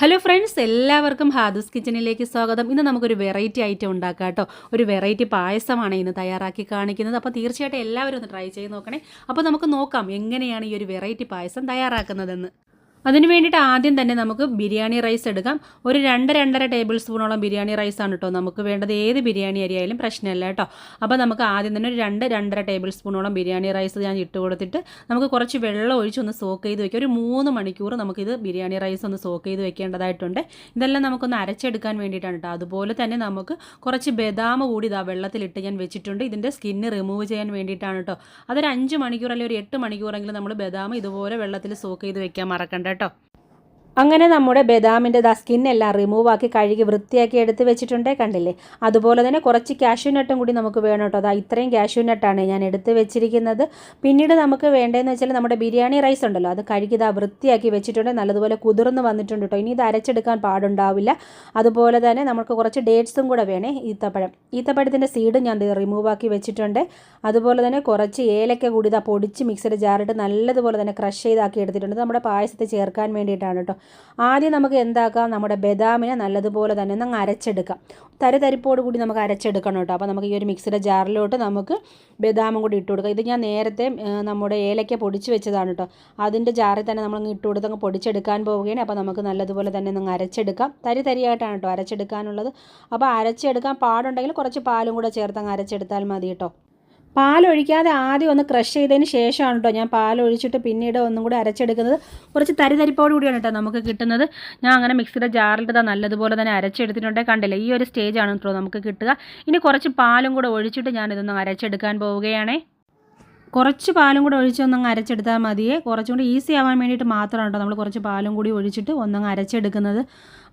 Hello friends എല്ലാവർക്കും ഹാദൂസ് കിച്ചണിലേക്ക് സ്വാഗതം. ഇന്ന് നമുക്കൊരു വെറൈറ്റി ഐറ്റം ഉണ്ടാക്കാം കേട്ടോ. ഒരു വെറൈറ്റി പായസമാണ് ഇന്ന് തയ്യാറാക്കി കാണിക്കുന്നത്. അപ്പോൾ തീർച്ചയായിട്ടും എല്ലാവരും ഒന്ന് ട്രൈ ചെയ്ത് നോക്കണേ. അപ്പോൾ നമുക്ക് നോക്കാം എങ്ങനെയാണ് ഈ ഒരു വെറൈറ്റി പായസം തയ്യാറാക്കുന്നതെന്ന്. അതിന് വേണ്ടിയിട്ട് ആദ്യം തന്നെ നമുക്ക് ബിരിയാണി റൈസ് എടുക്കാം. ഒരു രണ്ട് രണ്ടര ടേബിൾ സ്പൂണോളം ബിരിയാണി റൈസാണ് കേട്ടോ നമുക്ക് വേണ്ടത്. ഏത് ബിരിയാണി അരി ആയാലും പ്രശ്നമില്ല കേട്ടോ അപ്പോൾ നമുക്ക് ആദ്യം തന്നെ ഒരു രണ്ട് രണ്ടര ടേബിൾ സ്പൂണോളം ബിരിയാണി റൈസ് ഞാൻ ഇട്ട് കൊടുത്തിട്ട് നമുക്ക് കുറച്ച് വെള്ളം ഒഴിച്ച് ഒന്ന് സോക്ക് ചെയ്ത് വെക്കാം. ഒരു മൂന്ന് മണിക്കൂർ നമുക്കിത് ബിരിയാണി റൈസ് ഒന്ന് സോക്ക് ചെയ്ത് വെക്കേണ്ടതായിട്ടുണ്ട്. ഇതെല്ലാം നമുക്കൊന്ന് അരച്ചെടുക്കാൻ വേണ്ടിയിട്ടാണ് കേട്ടോ അതുപോലെ തന്നെ നമുക്ക് കുറച്ച് ബദാം കൂടി ഇതാ വെള്ളത്തിലിട്ട് ഞാൻ വെച്ചിട്ടുണ്ട്. ഇതിന്റെ സ്കിന്ന് റിമൂവ് ചെയ്യാൻ വേണ്ടിയിട്ടാണ് കേട്ടോ അതൊരു അഞ്ച് മണിക്കൂർ അല്ലെങ്കിൽ ഒരു എട്ട് മണിക്കൂറെങ്കിലും നമ്മൾ ബദാം ഇതുപോലെ വെള്ളത്തിൽ സോക്ക് ചെയ്ത് വെക്കാൻ മറക്കണ്ട കേട്ടോ. അങ്ങനെ നമ്മുടെ ബദാമിന്റെ ദാ സ്കിന്നെല്ലാം റിമൂവ് ആക്കി കഴുകി വൃത്തിയാക്കി എടുത്ത് വെച്ചിട്ടുണ്ടേ കണ്ടില്ലേ? അതുപോലെ തന്നെ കുറച്ച് കാഷ്യൂ നട്ടും കൂടി നമുക്ക് വേണം കേട്ടോ. അതാ ഇത്രയും കാഷ്യൂ നട്ടാണ് ഞാൻ എടുത്ത് വെച്ചിരിക്കുന്നത്. പിന്നീട് നമുക്ക് വേണ്ടതെന്ന് വെച്ചാൽ നമ്മുടെ ബിരിയാണി റൈസ് ഉണ്ടല്ലോ അത് കഴുകി ഇതാ വൃത്തിയാക്കി വെച്ചിട്ടുണ്ട്. നല്ലതുപോലെ കുതിർന്ന് വന്നിട്ടുണ്ട് കേട്ടോ. ഇനി ഇത് അരച്ചെടുക്കാൻ പാടുണ്ടാവില്ല. അതുപോലെ തന്നെ നമുക്ക് കുറച്ച് ഡേറ്റ്സും കൂടെ വേണേ ഈത്തപ്പഴം. ഈത്തപ്പഴത്തിന്റെ സീഡ് ഞാൻ റിമൂവ് ആക്കി വെച്ചിട്ടുണ്ട്. അതുപോലെ തന്നെ കുറച്ച് ഏലക്ക കൂടി ഇതാ പൊടിച്ച് മിക്സിയുടെ ജാറിട്ട് നല്ലതുപോലെ തന്നെ ക്രഷ് ചെയ്താക്കി എടുത്തിട്ടുണ്ട്. നമ്മുടെ പായസത്തെ ചേർക്കാൻ വേണ്ടിയിട്ടാണ് കേട്ടോ. ആദ്യം നമുക്ക് എന്താക്കാം? നമ്മുടെ ബദാമിനെ നല്ലതുപോലെ തന്നെ ഒന്ന് അരച്ചെടുക്കാം. തരിതരിപ്പോട് കൂടി നമുക്ക് അരച്ചെടുക്കണം കേട്ടോ. അപ്പോൾ നമുക്ക് ഈ ഒരു മിക്സിയുടെ ജാറിലോട്ട് നമുക്ക് ബദാമും കൂടി ഇട്ട് കൊടുക്കാം. ഇത് ഞാൻ നേരത്തെ നമ്മുടെ ഏലയ്ക്ക പൊടിച്ച് വെച്ചതാണ് കേട്ടോ. അതിന്റെ ജാറിൽ തന്നെ നമ്മൾ ഇട്ട് കൊടുത്ത് അങ്ങ് പൊടിച്ചെടുക്കാൻ പോവുകയാണ്. അപ്പോൾ നമുക്ക് നല്ലതുപോലെ തന്നെ ഒന്ന് അരച്ചെടുക്കാം. തരി തരിയായിട്ടാണ് കേട്ടോ അരച്ചെടുക്കാനുള്ളത്. അപ്പോൾ അരച്ചെടുക്കാൻ പാടുണ്ടെങ്കിൽ കുറച്ച് പാലും കൂടെ ചേർത്ത് അങ്ങ് അരച്ചെടുത്താൽ മതി കേട്ടോ. പാലൊഴിക്കാതെ ആദ്യം ഒന്ന് ക്രഷ് ചെയ്തതിന് ശേഷമാണ് കേട്ടോ ഞാൻ പാലൊഴിച്ചിട്ട് പിന്നീട് ഒന്നും കൂടി അരച്ചെടുക്കുന്നത്. കുറച്ച് തരിതരിപ്പോട് കൂടിയാണ് കേട്ടോ നമുക്ക് കിട്ടുന്നത്. ഞാൻ അങ്ങനെ മിക്സിയുടെ ജാറിലിട്ട് നല്ലതുപോലെ തന്നെ അരച്ചെടുത്തിട്ടുണ്ടെങ്കിൽ കണ്ടില്ല ഈ ഒരു സ്റ്റേജാണ് കേട്ടോ നമുക്ക് കിട്ടുക. ഇനി കുറച്ച് പാലും കൂടെ ഒഴിച്ചിട്ട് ഞാനിതൊന്ന് അരച്ചെടുക്കാൻ പോവുകയാണേ. കുറച്ച് പാലും കൂടെ ഒഴിച്ചൊന്നങ്ങ് അരച്ചെടുത്താൽ മതിയേ. കുറച്ചും കൂടി ഈസി ആവാൻ വേണ്ടിയിട്ട് മാത്രമാണ് കേട്ടോ നമ്മൾ കുറച്ച് പാലും കൂടി ഒഴിച്ചിട്ട് ഒന്നങ്ങ് അരച്ചെടുക്കുന്നത്.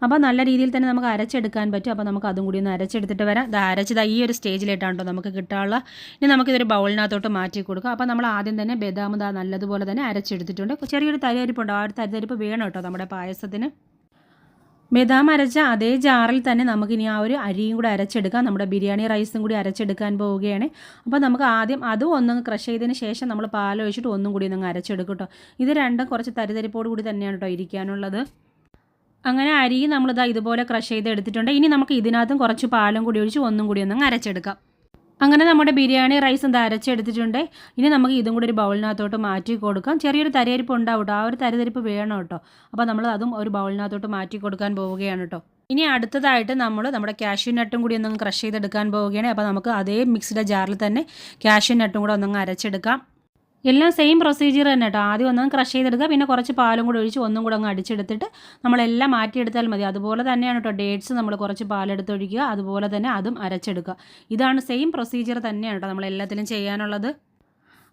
അപ്പോൾ നല്ല രീതിയിൽ തന്നെ നമുക്ക് അരച്ചെടുക്കാൻ പറ്റും. അപ്പോൾ നമുക്ക് അതും കൂടി ഒന്ന് അരച്ചെടുത്തിട്ട് വരാം. ഇത് അരച്ചത് ഈ ഒരു സ്റ്റേജിലായിട്ടാണ് കേട്ടോ നമുക്ക് കിട്ടാനുള്ള. ഇനി നമുക്കിതൊരു ബൗളിനകത്തോട്ട് മാറ്റി കൊടുക്കാം. അപ്പോൾ നമ്മൾ ആദ്യം തന്നെ ബദാം നല്ലതുപോലെ തന്നെ അരച്ചെടുത്തിട്ടുണ്ട്. ചെറിയൊരു തരിയരിപ്പുണ്ട്. ആ ഒരു തരിതരിപ്പ് വേണം കേട്ടോ നമ്മുടെ പായസത്തിന്. ബദാം അരച്ച അതേ ജാറിൽ തന്നെ നമുക്കിനി ആ ഒരു അരിയും കൂടി അരച്ചെടുക്കാം. നമ്മുടെ ബിരിയാണി റൈസും കൂടി അരച്ചെടുക്കാൻ പോവുകയാണ്. അപ്പോൾ നമുക്ക് ആദ്യം അതും ഒന്നും ക്രഷ് ചെയ്തതിന് ശേഷം നമ്മൾ പാലൊഴിച്ചിട്ട് ഒന്നും കൂടി ഒന്ന് അരച്ചെടുക്കും കേട്ടോ ഇത് രണ്ടും കുറച്ച് തരിതരിപ്പോട് കൂടി തന്നെയാണ് കേട്ടോ ഇരിക്കാനുള്ളത്. അങ്ങനെ അരി നമ്മളിതാ ഇതുപോലെ ക്രഷ് ചെയ്ത് എടുത്തിട്ടുണ്ട് ഇനി നമുക്ക് ഇതിനകത്തും കുറച്ച് പാലും കൂടി ഒഴിച്ച് ഒന്നും കൂടി ഒന്ന് അരച്ചെടുക്കാം. അങ്ങനെ നമ്മുടെ ബിരിയാണി റൈസ് എന്താ അരച്ചെടുത്തിട്ടുണ്ട്. ഇനി നമുക്ക് ഇതും കൂടി ഒരു ബൗളിനകത്തോട്ട് മാറ്റി കൊടുക്കാം. ചെറിയൊരു തരിയരിപ്പ് ഉണ്ടാവും കേട്ടോ ആ ഒരു തരിതരിപ്പ് വേണം കേട്ടോ. അപ്പോൾ നമ്മൾ അതും ഒരു ബൗളിനകത്തോട്ട് മാറ്റി കൊടുക്കാൻ പോവുകയാണ് കേട്ടോ. ഇനി അടുത്തതായിട്ട് നമ്മൾ നമ്മുടെ കാഷ്യൂ നട്ടും കൂടി ഒന്നങ്ങ് ക്രഷ് ചെയ്തെടുക്കാൻ പോവുകയാണ്. അപ്പോൾ നമുക്ക് അതേ മിക്സിയുടെ ജാറിൽ തന്നെ കാഷ്യൂ നട്ടും കൂടെ ഒന്നങ്ങ് അരച്ചെടുക്കാം. എല്ലാം സെയിം പ്രൊസീജിയർ തന്നെ കേട്ടോ ആദ്യം ഒന്നും ക്രഷ് ചെയ്തെടുക്കുക പിന്നെ കുറച്ച് പാലും കൂടെ ഒഴിച്ച് ഒന്നും കൂടെ അങ്ങ് അടിച്ചെടുത്തിട്ട് നമ്മളെല്ലാം മാറ്റിയെടുത്താൽ മതി. അതുപോലെ തന്നെയാണ് കേട്ടോ ഡേറ്റ്സ് നമ്മൾ കുറച്ച് പാലെടുത്ത് ഒഴിക്കുക അതുപോലെ തന്നെ അതും അരച്ചെടുക്കുക. ഇതാണ് സെയിം പ്രൊസീജിയർ തന്നെയാണ് കേട്ടോ നമ്മളെല്ലാത്തിനും ചെയ്യാനുള്ളത്.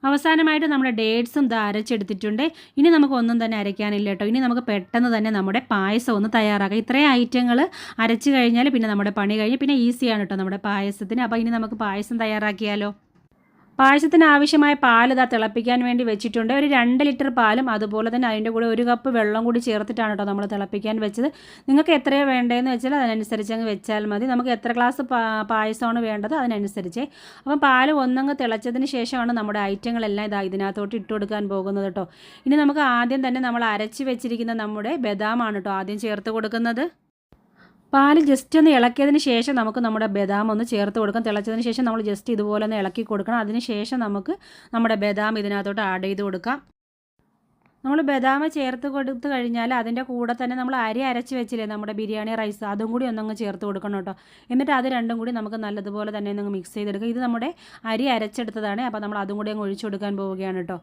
അവസാനമായിട്ട് നമ്മുടെ ഡേറ്റ്സും ഇത് അരച്ചെടുത്തിട്ടുണ്ട്. ഇനി നമുക്ക് ഒന്നും തന്നെ അരയ്ക്കാനില്ല കേട്ടോ ഇനി നമുക്ക് പെട്ടെന്ന് തന്നെ നമ്മുടെ പായസം ഒന്ന് തയ്യാറാക്കാം. ഇത്രയും ഐറ്റങ്ങൾ അരച്ച് കഴിഞ്ഞാൽ പിന്നെ നമ്മുടെ പണി കഴിഞ്ഞ് പിന്നെ ഈസിയാണ് കേട്ടോ നമ്മുടെ പായസത്തിന്. അപ്പോൾ ഇനി നമുക്ക് പായസം തയ്യാറാക്കിയാലോ? പായസത്തിന് ആവശ്യമായ പാൽ ഇതാ തിളപ്പിക്കാൻ വേണ്ടി വെച്ചിട്ടുണ്ട്. ഒരു രണ്ട് ലിറ്റർ പാലും അതുപോലെ തന്നെ അതിന്റെ കൂടെ ഒരു കപ്പ് വെള്ളം കൂടി ചേർത്തിട്ടാണ് കേട്ടോ നമ്മൾ തിളപ്പിക്കാൻ വെച്ചത്. നിങ്ങൾക്ക് എത്രയാണ് വേണ്ടതെന്ന് വെച്ചാൽ അതിനനുസരിച്ച് അങ്ങ് വെച്ചാൽ മതി. നമുക്ക് എത്ര ഗ്ലാസ് പായസമാണ് വേണ്ടത് അതിനനുസരിച്ച്. അപ്പം പാൽ ഒന്നങ്ങ് തിളച്ചതിന് ശേഷമാണ് നമ്മുടെ ഐറ്റങ്ങളെല്ലാം ഇതാ ഇതിനകത്തോട്ട് ഇട്ട് കൊടുക്കാൻ പോകുന്നത് കേട്ടോ. ഇനി നമുക്ക് ആദ്യം തന്നെ നമ്മൾ അരച്ച് വെച്ചിരിക്കുന്ന നമ്മുടെ ബദാമാണ് കേട്ടോ ആദ്യം ചേർത്ത് കൊടുക്കുന്നത്. പാൽ ജസ്റ്റ് ഒന്ന് ഇളക്കിയതിന് ശേഷം നമുക്ക് നമ്മുടെ ബദാം ഒന്ന് ചേർത്ത് കൊടുക്കാം. തിളച്ചതിന് ശേഷം നമ്മൾ ജസ്റ്റ് ഇതുപോലെ ഒന്ന് ഇളക്കി കൊടുക്കണം. അതിന് ശേഷം നമുക്ക് നമ്മുടെ ബദാം ഇതിനകത്തോട്ട് ആഡ് ചെയ്ത് കൊടുക്കാം. നമ്മൾ ബദാം ചേർത്ത് കൊടുത്ത് കഴിഞ്ഞാൽ അതിന്റെ കൂടെ തന്നെ നമ്മൾ അരി അരച്ച് വെച്ചില്ലേ നമ്മുടെ ബിരിയാണി റൈസ് അതും കൂടി ഒന്നങ്ങ് ചേർത്ത് കൊടുക്കണം കേട്ടോ. എന്നിട്ട് അത് രണ്ടും കൂടി നമുക്ക് നല്ലതുപോലെ തന്നെ ഒന്ന് മിക്സ് ചെയ്തെടുക്കാം. ഇത് നമ്മുടെ അരി അരച്ചെടുത്തതാണ്. അപ്പോൾ നമ്മൾ അതും കൂടി അങ്ങ് ഒഴിച്ചു കൊടുക്കാൻ പോവുകയാണ് കേട്ടോ.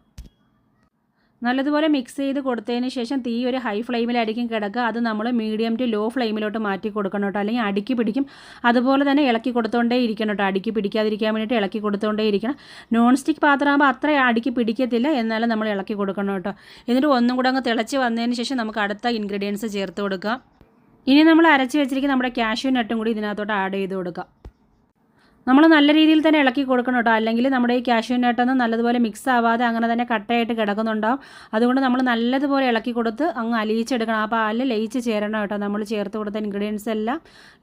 നല്ലതുപോലെ മിക്സ് ചെയ്ത് കൊടുത്തതിന് ശേഷം തീ ഒരു ഹൈ ഫ്ലെയിമിലായിരിക്കും കിടക്കുക. അത് നമ്മൾ മീഡിയം ടു ലോ ഫ്ലെയിമിലോട്ട് മാറ്റി കൊടുക്കണം കേട്ടോ. അല്ലെങ്കിൽ അടുക്കി പിടിക്കും. അതുപോലെ തന്നെ ഇളക്കി കൊടുത്തോണ്ടേ ഇരിക്കണം കേട്ടോ. അടുക്കി പിടിക്കാതിരിക്കാൻ വേണ്ടിയിട്ട് ഇളക്കി കൊടുത്തോണ്ടേ ഇരിക്കണം. നോൺ സ്റ്റിക്ക് പാത്രമാകുമ്പോൾ അത്ര അടുക്കി പിടിക്കത്തില്ല. എന്നാലും നമ്മൾ ഇളക്കി കൊടുക്കണം കേട്ടോ. എന്നിട്ട് ഒന്നും കൂടെ അങ്ങ് തിളച്ച് വന്നതിന് ശേഷം നമുക്ക് അടുത്ത ഇൻഗ്രീഡിയൻസ് ചേർത്ത് കൊടുക്കാം. ഇനി നമ്മൾ അരച്ച് വെച്ചിരിക്കുന്ന നമ്മുടെ കാഷ്യൂ നട്ടും കൂടി ഇതിനകത്തോട്ട് ആഡ് ചെയ്ത് കൊടുക്കാം. നമ്മൾ നല്ല രീതിയിൽ തന്നെ ഇളക്കി കൊടുക്കണം കേട്ടോ. അല്ലെങ്കിൽ നമ്മുടെ ഈ കാഷ്യൂ നട്ടൊന്നും നല്ലതുപോലെ മിക്സ് ആവാതെ അങ്ങനെ തന്നെ കട്ടയായിട്ട് കിടക്കുന്നുണ്ടാവും. അതുകൊണ്ട് നമ്മൾ നല്ലതുപോലെ ഇളക്കി കൊടുത്ത് അങ്ങ് അലിയിച്ചെടുക്കണം. ആ പാലിൽ ലയിച്ച് ചേരണം കേട്ടോ. നമ്മൾ ചേർത്ത് കൊടുത്ത ഇൻഗ്രീഡിയൻസ് എല്ലാം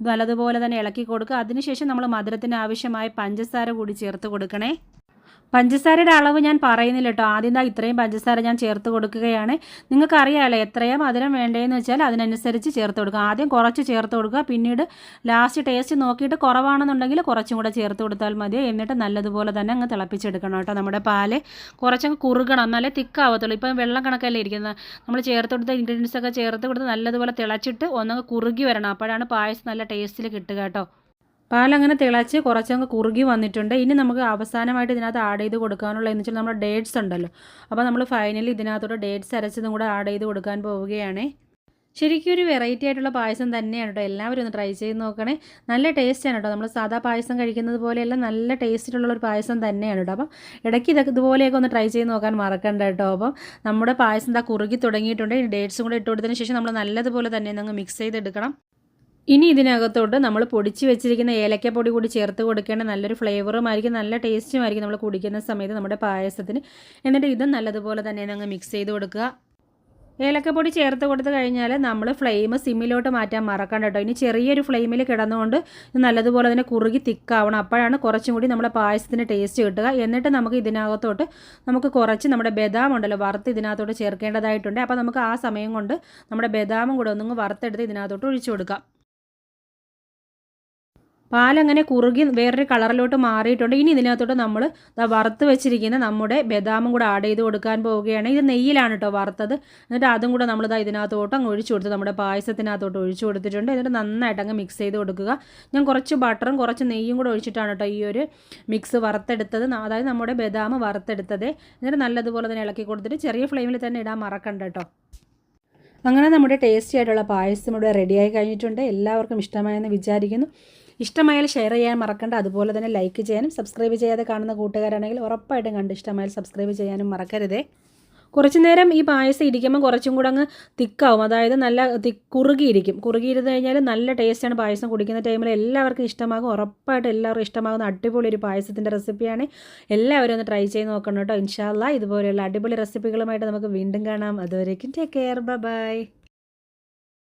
നല്ലതുപോലെ തന്നെ ഇളക്കി കൊടുക്കുക. അതിനുശേഷം നമ്മൾ മധുരത്തിന് ആവശ്യമായ പഞ്ചസാര കൂടി ചേർത്ത് കൊടുക്കണേ. പഞ്ചസാരയുടെ അളവ് ഞാൻ പറയുന്നില്ല കേട്ടോ. ആദ്യം ദാ ഇത്രയും പഞ്ചസാര ഞാൻ ചേർത്ത് കൊടുക്കുകയാണ്. നിങ്ങൾക്കറിയാമല്ലോ എത്രയും മധുരം വേണ്ടതെന്ന് വെച്ചാൽ അതിനനുസരിച്ച് ചേർത്ത് കൊടുക്കുക. ആദ്യം കുറച്ച് ചേർത്ത് കൊടുക്കുക. പിന്നീട് ലാസ്റ്റ് ടേസ്റ്റ് നോക്കിയിട്ട് കുറവാണെന്നുണ്ടെങ്കിൽ കുറച്ചും കൂടെ ചേർത്ത് കൊടുത്താൽ മതി. എന്നിട്ട് നല്ലതുപോലെ തന്നെ അങ്ങ് തിളപ്പിച്ചെടുക്കണം കേട്ടോ നമ്മുടെ പാൽ. കുറച്ചങ്ങ് കുറുകണം. എന്നാലേ തിക്കാവത്തുള്ളൂ. ഇപ്പം വെള്ളം കണക്കല്ലേ ഇരിക്കുന്നത്. നമ്മൾ ചേർത്ത് കൊടുത്ത ഇൻഗ്രീഡിയൻസ് ഒക്കെ ചേർത്ത് കൊടുത്ത് നല്ലതുപോലെ തിളച്ചിട്ട് ഒന്നങ്ങ് കുറുകി വരണം. അപ്പോഴാണ് പായസം നല്ല ടേസ്റ്റിൽ കിട്ടുക കേട്ടോ. പാലങ്ങനെ തിളച്ച് കുറച്ചങ്ങ് കുറുകി വന്നിട്ടുണ്ട്. ഇനി നമുക്ക് അവസാനമായിട്ട് ഇതിനകത്ത് ആഡ് ചെയ്ത് കൊടുക്കാനുള്ള എന്ന് വെച്ചാൽ നമ്മുടെ ഡേറ്റ്സ് ഉണ്ടല്ലോ. അപ്പോൾ നമ്മൾ ഫൈനലി ഇതിനകത്തോട്ട് ഡേറ്റ്സ് അരച്ചതും കൂടെ ആഡ് ചെയ്ത് കൊടുക്കാൻ പോവുകയാണ്. ശരിക്കും ഒരു വെറൈറ്റി ആയിട്ടുള്ള പായസം തന്നെയാണ് കേട്ടോ. എല്ലാവരും ഒന്ന് ട്രൈ ചെയ്ത് നോക്കണേ. നല്ല ടേസ്റ്റാണ് കേട്ടോ. നമ്മൾ സാധാ പായസം കഴിക്കുന്നത് പോലെയല്ല നല്ല ടേസ്റ്റിലുള്ള ഒരു പായസം തന്നെയാണ് കേട്ടോ. അപ്പം ഇടയ്ക്ക് ഇതൊക്കെ ഇതുപോലെയൊക്കെ ഒന്ന് ട്രൈ ചെയ്ത് നോക്കാൻ മറക്കണ്ട കേട്ടോ. അപ്പം നമ്മുടെ പായസം എന്താ കുറുകി തുടങ്ങിയിട്ടുണ്ട്. ഡേറ്റ്സും കൂടെ ഇട്ട് കൊടുത്തതിന് ശേഷം നമ്മൾ നല്ലതുപോലെ തന്നെ ഒന്ന് മിക്സ് ചെയ്തെടുക്കണം. ഇനി ഇതിനകത്തോട്ട് നമ്മൾ പൊടിച്ച് വെച്ചിരിക്കുന്ന ഏലക്കപ്പൊടി കൂടി ചേർത്ത് കൊടുക്കേണ്ട നല്ലൊരു ഫ്ലേവറും ആയിരിക്കും നല്ല ടേസ്റ്റും ആയിരിക്കും നമ്മൾ കുടിക്കുന്ന സമയത്ത് നമ്മുടെ പായസത്തിന്. എന്നിട്ട് ഇതും നല്ലതുപോലെ തന്നെ അങ്ങ് മിക്സ് ചെയ്ത് കൊടുക്കുക. ഏലക്കപ്പൊടി ചേർത്ത് കൊടുത്ത് കഴിഞ്ഞാൽ നമ്മൾ ഫ്ലെയിം സിമ്മിലോട്ട് മാറ്റാൻ മറക്കണ്ട കേട്ടോ. ഇനി ചെറിയൊരു ഫ്ലെയിമിൽ കിടന്നുകൊണ്ട് നല്ലതുപോലെ തന്നെ കുറുകി തിക്കാവണം. അപ്പോഴാണ് കുറച്ചും കൂടി നമ്മുടെ പായസത്തിന് ടേസ്റ്റ് കിട്ടുക. എന്നിട്ട് നമുക്ക് ഇതിനകത്തോട്ട് നമുക്ക് കുറച്ച് നമ്മുടെ ബദാം ഉണ്ടല്ലോ വറുത്ത് ഇതിനകത്തോട്ട് ചേർക്കേണ്ടതായിട്ടുണ്ട്. അപ്പോൾ നമുക്ക് ആ സമയം കൊണ്ട് നമ്മുടെ ബദാമും കൂടെ ഒന്നും വറുത്തെടുത്ത് ഇതിനകത്തോട്ട് ഒഴിച്ചു കൊടുക്കാം. പാലങ്ങനെ കുറുകി വേറൊരു കളറിലോട്ട് മാറിയിട്ടുണ്ട്. ഇനി ഇതിനകത്തോട്ട് നമ്മൾ വറുത്ത് വെച്ചിരിക്കുന്ന നമ്മുടെ ബദാമും കൂടെ ആഡ് ചെയ്ത് കൊടുക്കാൻ പോവുകയാണ്. ഇത് നെയ്യിലാണ് കേട്ടോ വറുത്തത്. എന്നിട്ട് അതും കൂടെ നമ്മൾ ഇതാ ഇതിനകത്തോട്ട് അങ്ങ് ഒഴിച്ചു കൊടുത്ത് നമ്മുടെ പായസത്തിനകത്തോട്ട് ഒഴിച്ചു കൊടുത്തിട്ടുണ്ട്. എന്നിട്ട് നന്നായിട്ട് അങ്ങ് മിക്സ് ചെയ്ത് കൊടുക്കുക. ഞാൻ കുറച്ച് ബട്ടറും കുറച്ച് നെയ്യും കൂടെ ഒഴിച്ചിട്ടാണ് കേട്ടോ ഈ ഒരു മിക്സ് വറുത്തെടുത്തത്. അതായത് നമ്മുടെ ബദാം വറുത്തെടുത്തത്. എന്നിട്ട് നല്ലതുപോലെ തന്നെ ഇളക്കി കൊടുത്തിട്ട് ചെറിയ ഫ്ലെയിമിൽ തന്നെ ഇടാൻ മറക്കണ്ട കേട്ടോ അങ്ങനെ നമ്മുടെ ടേസ്റ്റി ആയിട്ടുള്ള പായസം ഇവിടെ റെഡിയായി കഴിഞ്ഞിട്ടുണ്ട്. എല്ലാവർക്കും ഇഷ്ടമായെന്ന് വിചാരിക്കുന്നു. ഇഷ്ടമായാൽ ഷെയർ ചെയ്യാൻ മറക്കണ്ട. അതുപോലെ തന്നെ ലൈക്ക് ചെയ്യാനും സബ്സ്ക്രൈബ് ചെയ്യാതെ കാണുന്ന കൂട്ടുകാരാണെങ്കിൽ ഉറപ്പായിട്ടും കണ്ട് ഇഷ്ടമായാൽ സബ്സ്ക്രൈബ് ചെയ്യാനും മറക്കരുതേ. കുറച്ച് നേരം ഈ പായസം ഇരിക്കുമ്പോൾ കുറച്ചും കൂടെ അങ്ങ് തിക്കാവും. അതായത് നല്ല കുറുകിയിരിക്കും. കുറുകിയിരുന്ന് കഴിഞ്ഞാൽ നല്ല ടേസ്റ്റാണ് പായസം കുടിക്കുന്ന ടൈമിൽ എല്ലാവർക്കും ഇഷ്ടമാകും. ഉറപ്പായിട്ട് എല്ലാവർക്കും ഇഷ്ടമാകുന്ന അടിപൊളി ഒരു പായസത്തിന്റെ റെസിപ്പിയാണ് എല്ലാവരും ഒന്ന് ട്രൈ ചെയ്ത് നോക്കണം കേട്ടോ. ഇൻഷാല്ല ഇതുപോലെയുള്ള അടിപൊളി റെസിപ്പികളുമായിട്ട് നമുക്ക് വീണ്ടും കാണാം. അതുവരേക്കും ടേക്ക് കെയർ ബൈ